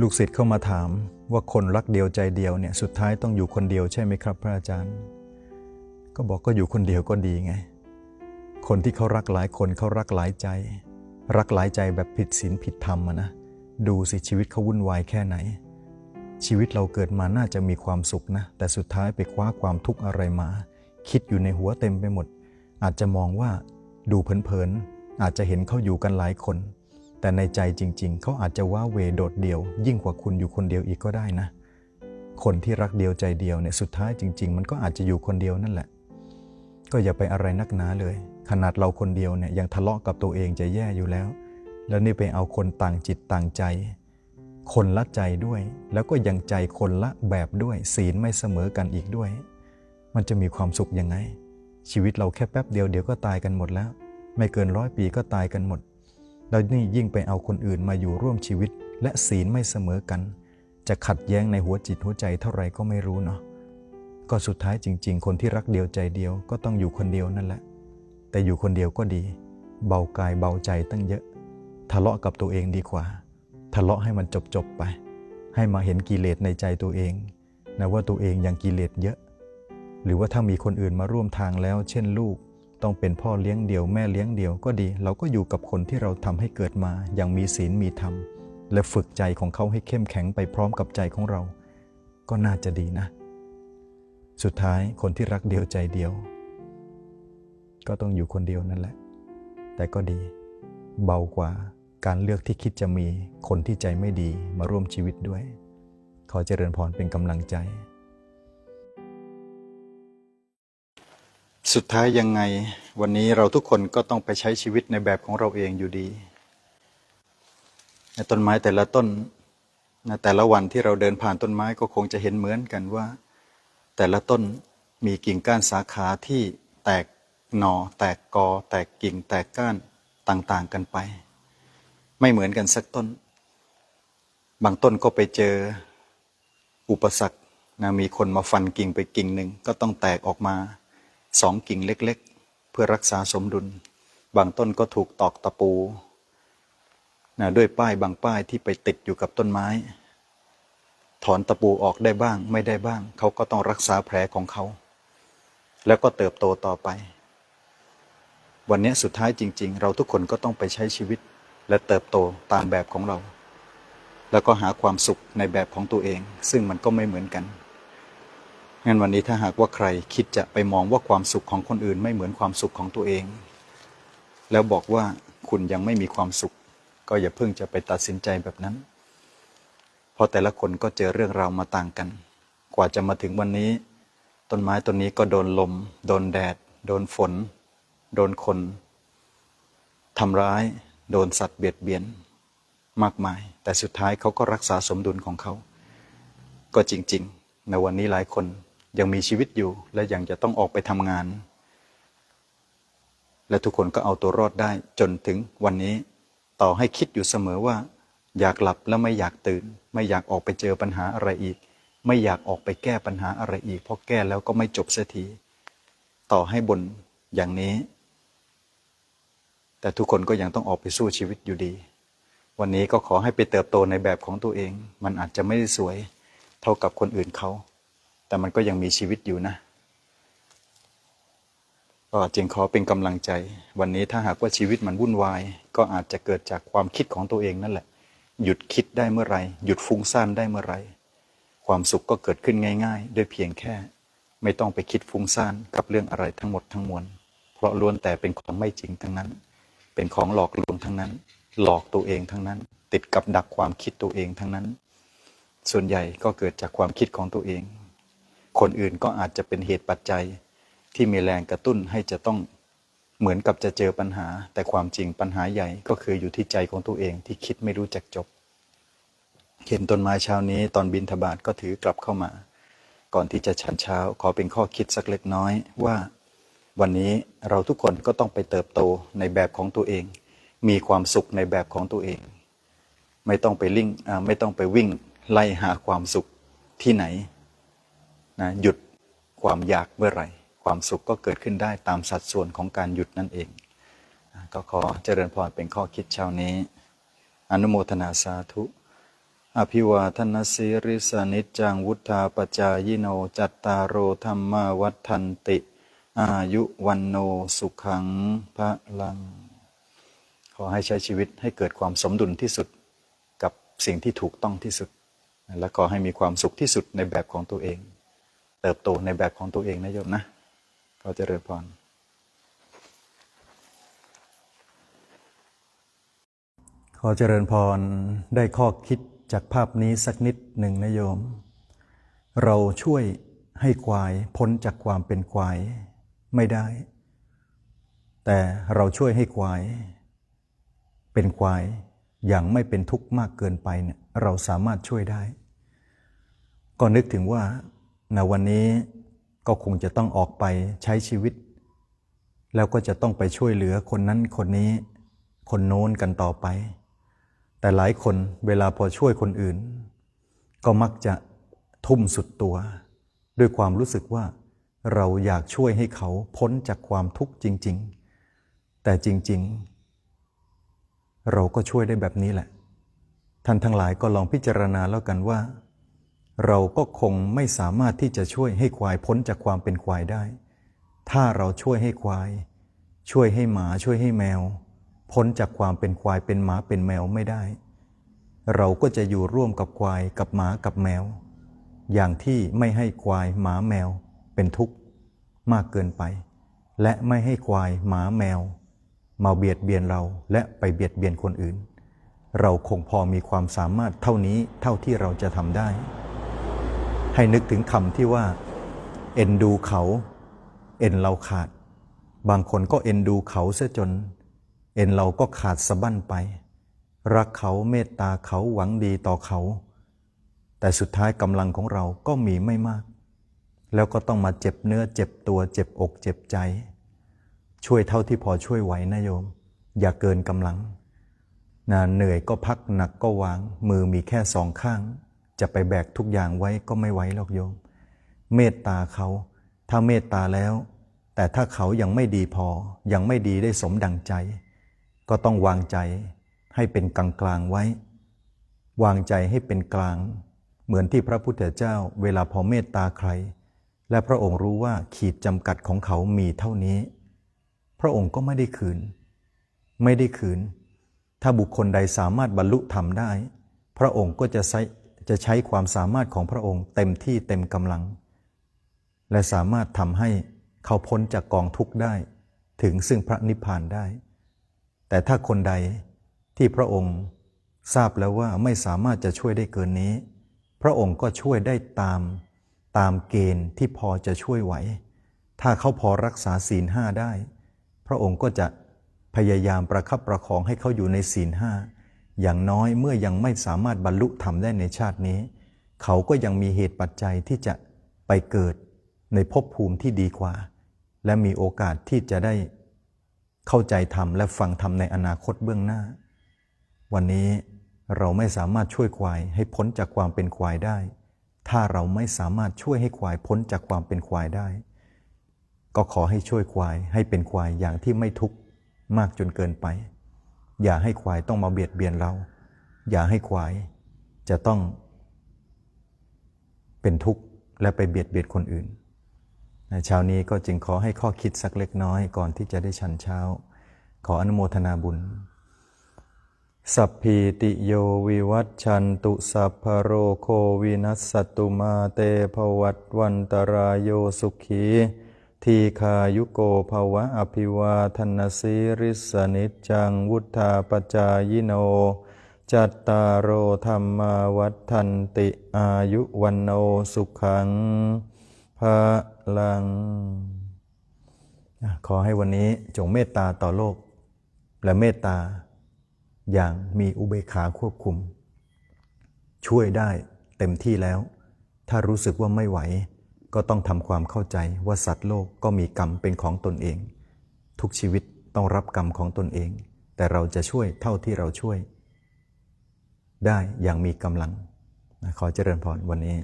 ลูกศิษย์เข้ามาถามว่าคนรักเดียวใจเดียวเนี่ยสุดท้ายต้องอยู่คนเดียวใช่ไหมครับ พระอาจารย์ ก็บอกก็อยู่คนเดียวก็ดีไง คนที่เขารักหลายคนเขารักหลายใจ รักหลายใจแบบผิดศีลผิดธรรมนะดูสิชีวิตเขาวุ่นวายแค่ไหน ชีวิตเราเกิดมาน่าจะมีความสุขนะ แต่สุดท้ายไปคว้าความทุกข์อะไรมา คิดอยู่ในหัวเต็มไปหมด อาจจะมองว่าดูเผินๆอาจจะเห็นเขาอยู่กันหลายคน แต่ในใจจริง ๆ เขาอาจจะว้าเวโดดเดี่ยว ยิ่งกว่าคุณอยู่คนเดียวอีกก็ได้นะ คนที่รักเดียวใจเดียวเนี่ยสุดท้ายจริง ๆ มันก็อาจจะอยู่คนเดียวนั่นแหละ ก็อย่าไปอะไรนักหนาเลย ขนาดเราคนเดียวเนี่ยยังทะเลาะกับตัวเองจะแย่อยู่แล้ว แล้วนี่ไปเอาคนต่างจิตต่างใจ คนละใจด้วย แล้วก็ยังใจคนละแบบด้วยศีลไม่เสมอกันอีกด้วย มันจะมีความสุขยังไง ชีวิตเราแค่แป๊บเดียวเดี๋ยวก็ตายกันหมดแล้ว ไม่เกินร้อยปีก็ตายกันหมด แล้วนี่ยิ่งไปเอาคนอื่นมาอยู่ร่วมชีวิต และศีลไม่เสมอกัน จะขัดแย้งในหัวจิตหัวใจเท่าไหร่ก็ไม่รู้เนาะก็สุดท้ายจริง ๆ คนที่รักเดียวใจเดียวก็ต้องอยู่คนเดียวนั่นแหละ แต่อยู่คนเดียวก็ดี เบากายเบาใจตั้งเยอะ ทะเลาะกับตัวเองดีกว่า ทะเลาะให้มันจบๆไป ให้มาเห็นกิเลสในใจตัวเองนะว่าตัวเองยังกิเลสเยอะ หรือว่าถ้ามีคนอื่นมาร่วมทางแล้ว เช่นลูก ต้องเป็นพ่อเลี้ยงเดียวแม่เลี้ยงเดียวก็ดี เราก็อยู่กับคนที่เราทำให้เกิดมาอย่างมีศีลมีธรรม และฝึกใจของเขาให้เข้มแข็งไปพร้อมกับใจของเรา ก็น่าจะดีนะ สุดท้ายคนที่รักเดียวใจเดียว ก็ต้องอยู่คนเดียวนั่นแหละ แต่ก็ดี เบากว่าการเลือกที่คิดจะมีคนที่ใจไม่ดีมาร่วมชีวิตด้วย ขอเจริญพรเป็นกำลังใจ สุดท้ายยังไง วันนี้เราทุกคนก็ต้องไปใช้ชีวิตในแบบของเราเองอยู่ดี ในต้นไม้แต่ละต้นนแต่ละวันที่เราเดินผ่านต้นไม้ก็คงจะเห็นเหมือนกันว่า แต่ละต้นมีกิ่งก้านสาขาที่แตกหน่อแตกกอ แตกกิ่งแตกก้านต่างๆกันไป ไม่เหมือนกันสักต้น บางต้นก็ไปเจออุปสรรคนะมีคนมาฟันกิ่งไปกิ่งหนึ่งก็ต้องแตกออกมา สองกิ่งเล็กๆ เพื่อรักษาสมดุล บางต้นก็ถูกตอกตะปูนะด้วยป้ายบางป้ายที่ไปติดอยู่กับต้นไม้ ถอนตะปูออกได้บ้างไม่ได้บ้าง เขาก็ต้องรักษาแผลของเขา แล้วก็เติบโตต่อไป วันนี้สุดท้ายจริง ๆ เราทุกคนก็ต้องไปใช้ชีวิต และเติบโตตามแบบของเรา แล้วก็หาความสุขในแบบของตัวเอง ซึ่งมันก็ไม่เหมือนกัน งั้นวันนี้ถ้าหากว่าใครคิดจะไปมองว่าความสุขของคนอื่นไม่เหมือนความสุขของตัวเอง แล้วบอกว่าคุณยังไม่มีความสุข ก็อย่าเพิ่งจะไปตัดสินใจแบบนั้น เพราะแต่ละคนก็เจอเรื่องราวมาต่างกัน กว่าจะมาถึงวันนี้ ต้นไม้ต้นนี้ก็โดนลม โดนแดด โดนฝน โดนคนทำร้าย โดนสัตว์เบียดเบียน มากมาย แต่สุดท้ายเขาก็รักษาสมดุลของเขา ก็จริง ๆ ในวันนี้หลายคน ยังมีชีวิตอยู่และยังจะต้องออกไปทำงาน และทุกคนก็เอาตัวรอดได้จนถึงวันนี้ ต่อให้คิดอยู่เสมอว่า อยากหลับแล้วไม่อยากตื่น ไม่อยากออกไปเจอปัญหาอะไรอีก ไม่อยากออกไปแก้ปัญหาอะไรอีก เพราะแก้แล้วก็ไม่จบเสียทีต่อให้บนอย่างนี้ แต่ทุกคนก็ยังต้องออกไปสู้ชีวิตอยู่ดี วันนี้ก็ขอให้ไปเติบโตในแบบของตัวเอง มันอาจจะไม่ได้สวย เท่ากับคนอื่นเขา แต่มันก็ยังมีชีวิตอยู่นะ ก็จึงขอเป็นกำลังใจ วันนี้ถ้าหากว่าชีวิตมันวุ่นวาย ก็อาจจะเกิดจากความคิดของตัวเองนั่นแหละ หยุดคิดได้เมื่อไหรหยุดฟุ้งซ่านได้เมื่อไหรความสุขก็เกิดขึ้นง่าย ๆ ด้วยเพียงแค่ ไม่ต้องไปคิดฟุ้งซ่านกับเรื่องอะไรทั้งหมดทั้งมวล เพราะล้วนแต่เป็นของไม่จริงทั้งนั้น เป็นของหลอกลวงทั้งนั้น หลอกตัวเองทั้งนั้น ติดกับดักความคิดตัวเองทั้งนั้น ส่วนใหญ่ก็เกิดจากความคิดของตัวเอง คนอื่นก็อาจจะเป็นเหตุปัจจัยที่มีแรงกระตุ้นให้จะต้องเหมือนกับจะเจอปัญหา แต่ความจริงปัญหาใหญ่ก็คืออยู่ที่ใจของตัวเองที่คิดไม่รู้จักจบ เห็นต้นไม้เช้านี้ตอนบินทบาทก็ถือกลับเข้ามา ก่อนที่จะฉันเช้าขอเป็นข้อคิดสักเล็กน้อยว่า วันนี้เราทุกคนก็ต้องไปเติบโตในแบบของตัวเอง มีความสุขในแบบของตัวเอง ไม่ต้องไปลิงอ่าไม่ต้องไปวิ่งไล่หาความสุขที่ไหน นะหยุดความอยากเมื่อไหร่ ความสุขก็เกิดขึ้นได้ตามสัดส่วนของการหยุดนั่นเอง ก็ขอเจริญพรเป็นข้อคิดเช้านี้ อนุโมทนาสาธุ อภิวาทนสีริสนิจังวุธาปจายโนจัตตารโอธรรมาวัฏันติ อายุวันโนสุขังพระลัง ขอให้ใช้ชีวิตให้เกิดความสมดุลที่สุดกับสิ่งที่ถูกต้องที่สุด และขอให้มีความสุขที่สุดในแบบของตัวเอง เติบโตในแบบของตัวเองนะโยมนะขอเจริญพรขอเจริญพรได้ข้อคิดจากภาพนี้สักนิดหนึ่งนะโยม เราช่วยให้ควายพ้นจากความเป็นควายไม่ได้ แต่เราช่วยให้ควาย เป็นควายอย่างไม่เป็นทุกข์มากเกินไปเนี่ยเราสามารถช่วยได้ ก็นึกถึงว่า ในวันนี้ก็คงจะต้องออกไปใช้ชีวิต แล้วก็จะต้องไปช่วยเหลือคนนั้นคนนี้ คนโน้นกันต่อไป แต่หลายคนเวลาพอช่วยคนอื่น ก็มักจะทุ่มสุดตัว ด้วยความรู้สึกว่าเราอยากช่วยให้เขาพ้นจากความทุกข์จริง ๆ แต่จริง ๆ เราก็ช่วยได้แบบนี้แหละ ท่านทั้งหลายก็ลองพิจารณาแล้วกันว่า เราก็คงไม่สามารถที่จะช่วยให้ควายพ้นจากความเป็นควายได้ ถ้าเราช่วยให้ควาย ช่วยให้หมาช่วยให้แมว พ้นจากความเป็นควายเป็นหมาเป็นแมวไม่ได้ เราก็จะอยู่ร่วมกับควายกับหมากับแมว อย่างที่ไม่ให้ควายหมาแมวเป็นทุกข์มากเกินไป และไม่ให้ควายหมาแมว มาเบียดเบียนเราและไปเบียดเบียนคนอื่น เราคงพอมีความสามารถเท่านี้เท่าที่เราจะทำได้ ให้นึกถึงคำที่ว่า เอ็นดูเขา เอ็นเราขาด บางคนก็เอ็นดูเขาเสียจน เอ็นเราก็ขาดสะบั้นไป รักเขาเมตตาเขาหวังดีต่อเขา แต่สุดท้ายกำลังของเราก็มีไม่มาก แล้วก็ต้องมาเจ็บเนื้อเจ็บตัวเจ็บอกเจ็บใจ ช่วยเท่าที่พอช่วยไหวนะโยม อย่าเกินกำลังนะเหนื่อยก็พักหนักก็วาง มือมีแค่สองข้าง จะไปแบกทุกอย่างไว้ก็ไม่ไหวหรอกโยม เมตตาเขาถ้าเมตตาแล้ว แต่ถ้าเขายังไม่ดีพอ ยังไม่ดีได้สมดังใจ ก็ต้องวางใจให้เป็นกลางกลางไว้ วางใจให้เป็นกลาง เหมือนที่พระพุทธเจ้าเวลาพอเมตตาใคร และพระองค์รู้ว่าขีดจำกัดของเขามีเท่านี้ พระองค์ก็ไม่ได้คืน ไม่ได้คืน ถ้าบุคคลใดสามารถบรรลุธรรมได้ พระองค์ก็จะใช้ จะใช้ความสามารถของพระองค์ เต็มที่เต็มกำลัง และสามารถทำให้เขาพ้นจากกองทุกข์ได้ ถึงซึ่งพระนิพพานได้ แต่ถ้าคนใดที่พระองค์ทราบแล้วว่าไม่สามารถจะช่วยได้เกินนี้ พระองค์ก็ช่วยได้ตามตามเกณฑ์ที่พอจะช่วยไหว ถ้าเขาพอรักษาศีลห้าได้ พระองค์ก็จะพยายามประคับประคองให้เขาอยู่ในศีลห้า อย่างน้อยเมื่อยังไม่สามารถบรรลุธรรมได้ในชาตินี้ เขาก็ยังมีเหตุปัจจัยที่จะไปเกิดในภพภูมิที่ดีกว่า และมีโอกาสที่จะได้เข้าใจธรรมและฟังธรรมในอนาคตเบื้องหน้า วันนี้เราไม่สามารถช่วยควายให้พ้นจากความเป็นควายได้ ถ้าเราไม่สามารถช่วยให้ควายพ้นจากความเป็นควายได้ ก็ขอให้ช่วยควายให้เป็นควายอย่างที่ไม่ทุกข์มากจนเกินไป อย่าให้ควายต้องมาเบียดเบียนเรา อย่าให้ควายจะต้องเป็นทุกข์และไปเบียดเบียนคนอื่นเช้านี้ก็จึงขอให้ข้อคิดสักเล็กน้อยก่อนที่จะได้ฉันเช้า ขออนุโมทนาบุญ สัพพีติโยวิวัตชันตุสัพพโรโควินัสสตุมาเตภวัตวันตรายโยสุขี ทีคายุโกภวะอภิวาทนาสิริสนิจังวุธาปจายโน จัตตารโอธรรมาวัฏันติอายุวันโนสุขังพระลัง ขอให้วันนี้จงเมตตาต่อโลก และเมตตา อย่างมีอุเบกขาควบคุม ช่วยได้เต็มที่แล้ว ถ้ารู้สึกว่าไม่ไหว ก็ต้องทำความเข้าใจว่าสัตว์โลกก็มีกรรมเป็นของตนเอง ทุกชีวิตต้องรับกรรมของตนเอง แต่เราจะช่วยเท่าที่เราช่วย ได้อย่างมีกำลัง ขอเจริญพรวันนี้